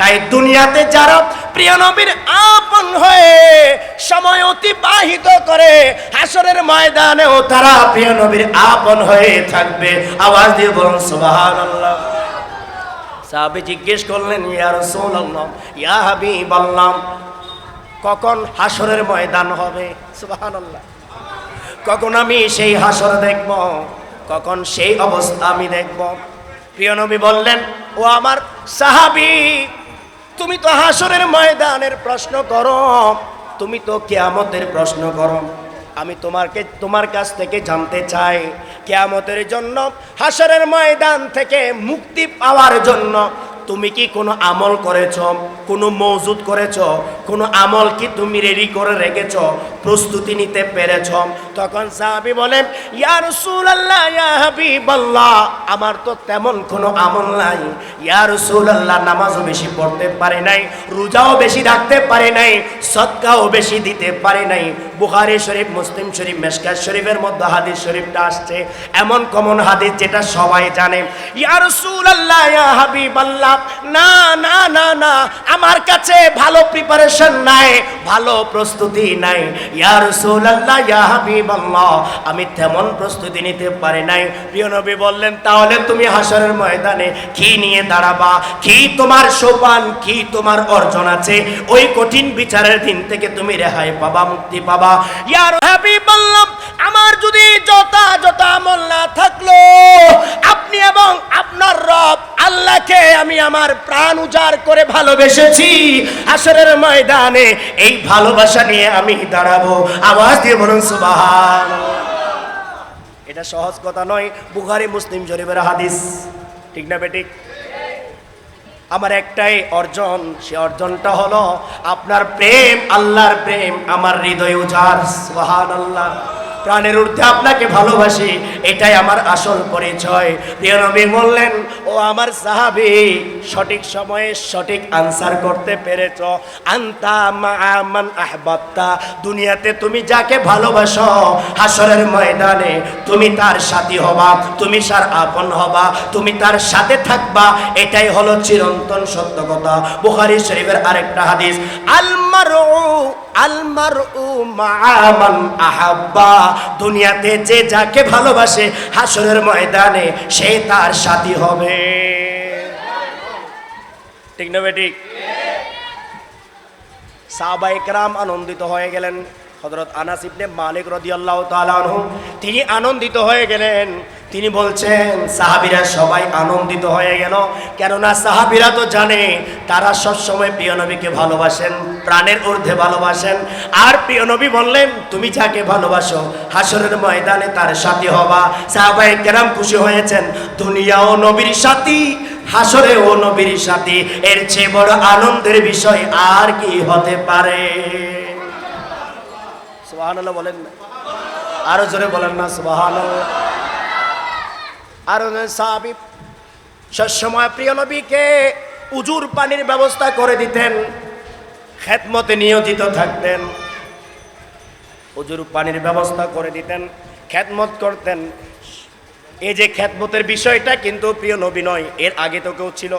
তাই দুনিয়াতে যারা প্রিয় নবীর আপন হয়ে সময় অতিবাহিত করে, হাসরের ময়দানেও তারা প্রিয় নবীর আপন হয়ে থাকবে। আওয়াজ দিয়ে বলুন, সুবহানাল্লাহ। সাহাবী জিজ্ঞেস করলেন, ইয়া রাসূলুল্লাহ, ইয়া হাবিবাল্লাহ, কখন হাসরের ময়দান হবে? সুবহানাল্লাহ। কখন আমি সেই হাসর দেখব? কখন সেই অবস্থা আমি দেখব? প্রিয় নবী বললেন, ও আমার সাহাবি তুমি তো হাসরের ময়দানের প্রশ্ন করো, তুমি তো কেয়ামতের প্রশ্ন করো। আমি তোমাকে তোমার কাছ থেকে জানতে চাই, কেয়ামতের জন্য, হাসরের ময়দান থেকে মুক্তি পাওয়ার জন্য তুমি কি কোনো আমল করেছ, কোনো মজুদ করেছ, কোনো আমল কি তুমি রেডি করে রেখেছ, প্রস্তুতি নিতে পেরেছ? তখন সাহাবি বলেন, ইয়া রাসূলুল্লাহ, ইয়া হাবিবাল্লাহ। আমার তো তেমন কোনো আমল নাই। ইয়া রাসূলুল্লাহ, নামাজও বেশি পড়তে পারে নাই, রোজাও বেশি রাখতে পারে নাই, সদকাও বেশি দিতে পারে নাই। বুখারী শরীফ, মুসলিম শরীফ, মেশকাত শরীফের মধ্যে হাদিস শরীফটা আসছে। এমন কমন হাদিস যেটা সবাই জানে। ইয়া রাসূলুল্লাহ, ইয়া হাবিবাল্লাহ। না না না না, আমার কাছে ভালো প্রিপারেশন নাই, ভালো প্রস্তুতি নাই। ইয়া রাসূলুল্লাহ, ইয়া হাবিবাল্লাহ আমি তেমন প্রস্তুতি নিতে পারি নাই। প্রিয় নবী বললেন, তাহলে তুমি হাসরের ময়দানে কি নিয়ে দাঁড়াবা? কি তোমার সোপান? কি তোমার অর্জন আছে? ওই কঠিন বিচারের দিন থেকে তুমি রেহাই পাবা, মুক্তি পাবা। ইয়ার হাবিবাল্লাহ, আমার যদি যথা যথা আমল না থাকল, আপনি এবং আপনার রব আল্লাহকে আমি আমার প্রাণ উজাড় করে ভালোবেসেছি। আসরের ময়দানে এই ভালোবাসা নিয়ে আমি দাঁড়াবো। আওয়াজ দিয়ে বলুন, সুবাহান এটা সহজ কথা নয়, বুখারি, মুসলিম শরীফের হাদিস। ঠিক না বেটিক আমার একটাই অর্জন, সে অর্জনটা হলো আপনার প্রেম, আল্লাহর প্রেম, আমার হৃদয় উজার সোহান আল্লাহ প্রাণের ঊর্ধ্বে আপনাকে ভালোবাসি, এটাই আমার আসল পরিচয়। প্রিয় নবী বললেন, ও আমার সাহাবি, সঠিক সময়ে সঠিক আনসার করতে পেরেছ। আন্তা মান আহবাত্তা দুনিয়াতে তুমি যাকে ভালোবাসো, হাসরের ময়দানে তুমি তার সাথী হবা, তুমি তার আপন হবা, তুমি তার সাথে থাকবা, এটাই হলো চিরন্তন সত্য কথা। বুখারী শরীফের আরেকটা হাদিস আলমারু আলমারু মাআমান আহাব্বা। দুনিয়াতে যে যাকে ভালোবাসে হাসরের ময়দানে সে তার সাথী হবে। ঠিক না বেঠিক সাহাবাইকরাম আনন্দিত হয়ে গেলেন। হজরত আনাস মালিক রাদিয়াল্লাহু তাআলা আনহু, তিনি আনন্দিত হয়ে গেলেন। তিনি বলছেন, সাহাবীরা সবাই আনন্দিত হয়ে গেল। কেননা সাহাবীরা তো জানে, তারা সব সময় প্রিয় নবীকে ভালোবাসেন, প্রাণের ঊর্ধ্বে ভালোবাসেন। আর প্রিয় নবী বললেন, তুমি যাকে ভালোবাসো, হাসরের ময়দানে তার সাথী হবা। সাহাবায়ে কেরাম খুশি হয়েছেন, দুনিয়াও নবীর সাথী হাসরে ও নবীর সাথী। এর চেয়ে বড় আনন্দের বিষয় আর কি হতে পারে? সুবহানাল্লাহ বলেন না। আরও জোরে বলেন না, সুবহানাল্লাহ। আরও সাহাবী সবসময় প্রিয় নবীকে উজুর পানির ব্যবস্থা করে দিতেন, খেদমতে নিয়োজিত থাকতেন। উজুর পানির ব্যবস্থা করে দিতেন, খেদমত করতেন। এই যে খেদমতের বিষয়টা কিন্তু প্রিয় নবী নয়, এর আগে তো কেউ ছিল।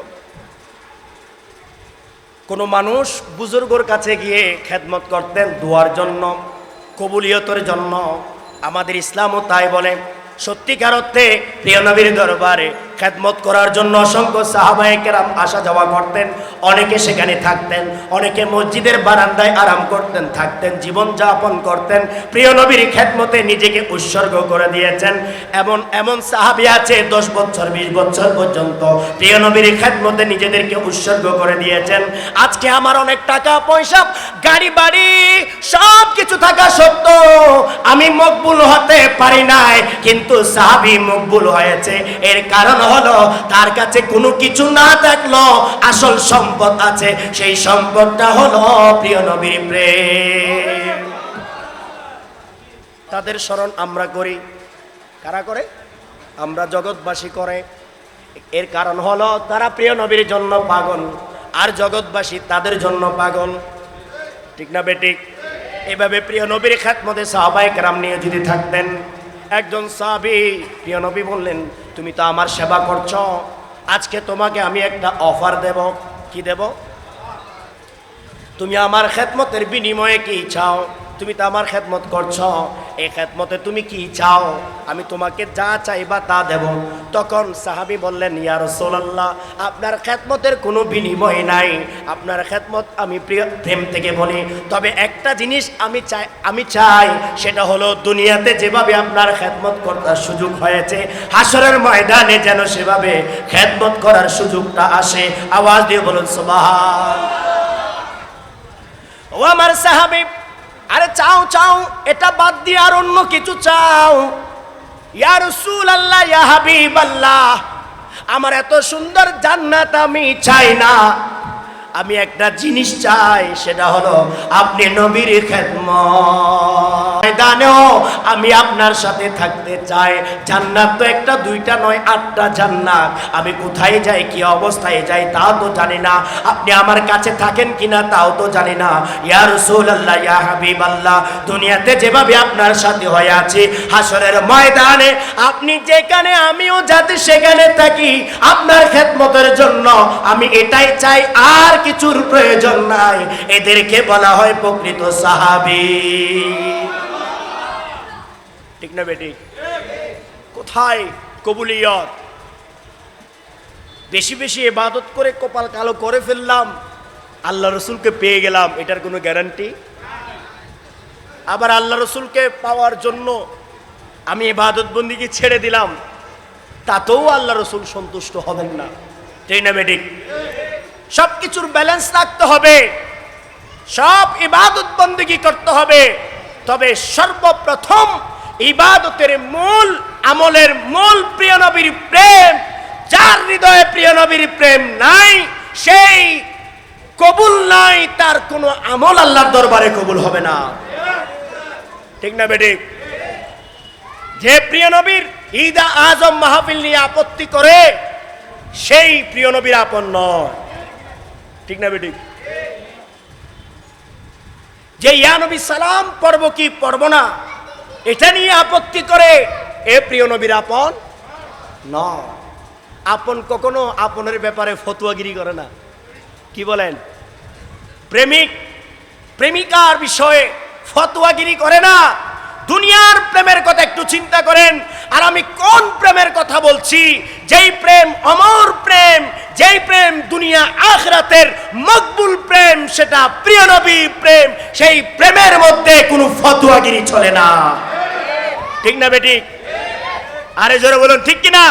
কোনো মানুষ বুজুর্গর কাছে গিয়ে খেদমত করতেন দোয়ার জন্য, কবুলিয়তের জন্য। আমাদের ইসলামও তাই বলে। সত্যিকার অর্থে প্রিয় নবীর দরবারে খেদমত করার জন্য অসংখ্য সাহাবায়িকেরাম আসা যাওয়া করতেন। অনেকে সেখানে থাকতেন, অনেকে মসজিদের বারান্দায় আরাম করতেন, থাকতেন জীবন যাপন করতেন। প্রিয় নবীর খেদমতে নিজেকে উৎসর্গ করে দিয়েছেন। এমন এমন সাহাবি আছে দশ বছর, বিশ বছর পর্যন্ত। প্রিয় নবীর খেদমতে নিজেদেরকে উৎসর্গ করে দিয়েছেন। আজকে আমার অনেক টাকা, পয়সা, গাড়ি, বাড়ি, সব কিছু থাকা সত্ত্বেও আমি মকবুল হতে পারি নাই। কিন্তু সাহাবি মকবুল হয়েছে। এর কারণ হলো, তার কাছে কোনো কিছু না থাকল, আসল সম্পদ আছে, সেই সম্পদটা হলো প্রিয় নবীর প্রেম। তাদের স্মরণ আমরা করি। কারা করে? আমরা জগৎবাসী করে। এর কারণ হলো, তারা প্রিয় নবীর জন্য পাগল, আর জগৎবাসী তাদের জন্য পাগল। ঠিক না বেটিক এভাবে প্রিয় নবীর খ্যাতমতে সাহাবাহিক রাম নিয়ে যদি থাকতেন, একজন সাহাবি প্রিয় নবী বললেন তুমি তো আমার সেবা করছ। আজকে তোমাকে আমি একটা অফার দেব। কি দেব? তুমি আমার খেদমতের বিনিময়ে কি চাও? তুমি তো আমার খেদমত করছ। এই খেদমতে তুমি কি চাও? আমি তোমাকে যা চাইবা তা দেব। তখন সাহাবি বললেন, ইয়া রাসূলুল্লাহ, আপনার খেদমতের কোনো বিনিময় নাই। আপনার খেদমত আমি প্রিয়, প্রেম থেকে বলি। তবে একটা জিনিস আমি চাই আমি চাই, সেটা হলো দুনিয়াতে যেভাবে আপনার খেদমত করার সুযোগ হয়েছে হাসরের ময়দানে যেন সেভাবে খেদমত করার সুযোগটা আসে। আওয়াজ দিয়ে বলুন, সুবহান ও আমার সাহাবি আরে চাও চাও, এটা বাদ দিয়ে আর অন্য কিছু চাও। ইয়ার রসুল আল্লাহ ইয়া হাবিব আল্লাহ আমার এত সুন্দর জান্নাত আমি চাই না। আমি একটা জিনিস চাই, সেটা হলো আপনি নবীর ময়দানেও আমি আপনার সাথে থাকতে চাই। জান্নাত তো একটা, দুইটা নয়, আটটা জান্নাত। আমি কোথায় যাই, কি অবস্থায় যাই তাও তো জানি না। আপনি আমার কাছে থাকেন কিনা তাও তো জানি না। ইয়া রাসূলুল্লাহ, ইয়া হাবিবাল্লাহ, দুনিয়াতে যেভাবে আপনার সাথে হয়ে আছে হাসরের ময়দানে আপনি যেখানে, আমিও যাতে সেখানে থাকি, আপনার খেদমতের জন্য আমি এটাই চাই, আর কিছুর প্রয়োজন নাই। এদেরকে বলা হয় প্রকৃত সাহাবী। ঠিক না বেটি কোথায় কবুলিয়ত? বেশি বেশি এবাদত করে কপাল কালো করে ফেললাম, আল্লাহ রসুলকে পেয়ে গেলাম, এটার কোনো গ্যারান্টি? আবার আল্লাহ রসুলকে পাওয়ার জন্য আমি এবাদত বন্দিকে ছেড়ে দিলাম, তাতেও আল্লাহ রসুল সন্তুষ্ট হবেন না। বেটিক সব কিছুর ব্যালেন্স রাখতে হবে, সব ইবাদত বন্দিগি করতে হবে, তবে সর্বপ্রথম ইবাদতের মূল, আমলের মূল প্রিয় নবীর প্রেম, যার হৃদয়ে প্রিয় নবীর প্রেম নাই, সেই কবুল নাই, তার কোনো আমল আল্লাহর দরবারে কবুল হবে না। ঠিক না বেটিক যে প্রিয় নবীর ঈদা আজম মাহফিল নিয়ে আপত্তি করে, সেই প্রিয় নবীর আপন নয়। ঠিক না বেটিক যে ইয়া নবী সালাম পড়ব কি পড়ব না এটা নিয়ে আপত্তি করে। এ প্রিয় নবীর আপন? ন। আপন কখনো আপনের ব্যাপারে ফতুয়াগিরি করে না। কি বলেন? প্রেমিক, প্রেমিকার বিষয়ে ফতুয়াগিরি করে না। দুনিয়ার প্রেমের কথা একটু চিন্তা করেন। আর আমি কোন প্রেমের কথা বলছি? যেই প্রেম অমর প্রেম, যেই প্রেম দুনিয়া আখরাতের মকবুল প্রেম, সেটা প্রিয় নবী প্রেম, সেই প্রেমের মধ্যে কোনো ফতুয়াগিরি চলে না। ঠিক না বেটি? আরে জোরে বলুন, ঠিক কিনা?